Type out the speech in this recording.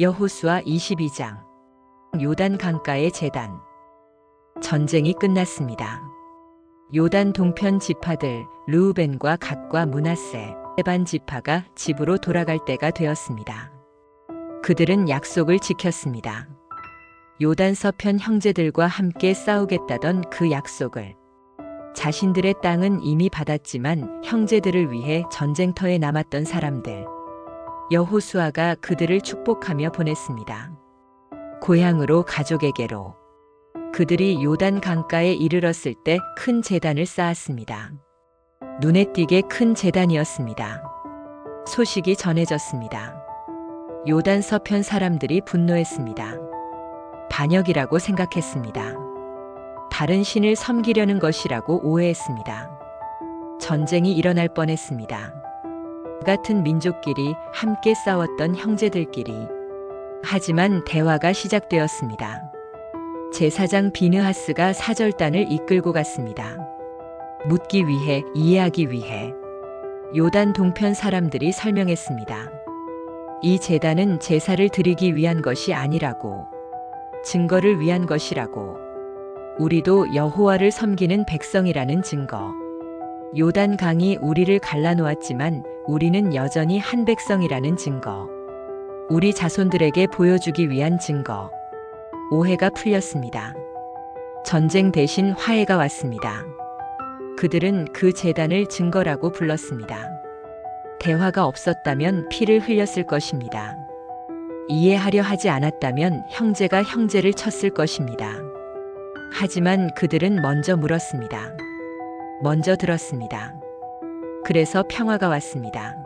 여호수아 22장 요단 강가의 재단 전쟁이 끝났습니다. 요단 동편 지파들 르우벤과 갓과 문하세 에반 지파가 집으로 돌아갈 때가 되었습니다. 그들은 약속을 지켰습니다. 요단 서편 형제들과 함께 싸우겠다던 그 약속을 자신들의 땅은 이미 받았지만 형제들을 위해 전쟁터에 남았던 사람들 여호수아가 그들을 축복하며 보냈습니다. 고향으로 가족에게로 그들이 요단 강가에 이르렀을 때 큰 재단을 쌓았습니다. 눈에 띄게 큰 재단이었습니다. 소식이 전해졌습니다. 요단 서편 사람들이 분노했습니다. 반역이라고 생각했습니다. 다른 신을 섬기려는 것이라고 오해했습니다. 전쟁이 일어날 뻔했습니다. 같은 민족끼리 함께 싸웠던 형제들끼리. 하지만 대화가 시작되었습니다. 제사장 비느하스가 사절단을 이끌고 갔습니다. 묻기 위해, 이해하기 위해. 요단 동편 사람들이 설명했습니다. 이 재단은 제사를 드리기 위한 것이 아니라고. 증거를 위한 것이라고. 우리도 여호와를 섬기는 백성이라는 증거. 요단 강이 우리를 갈라놓았지만 우리는 여전히 한 백성이라는 증거. 우리 자손들에게 보여주기 위한 증거. 오해가 풀렸습니다. 전쟁 대신 화해가 왔습니다. 그들은 그 재단을 증거라고 불렀습니다. 대화가 없었다면 피를 흘렸을 것입니다. 이해하려 하지 않았다면 형제가 형제를 쳤을 것입니다. 하지만 그들은 먼저 물었습니다. 먼저 들었습니다. 그래서 평화가 왔습니다.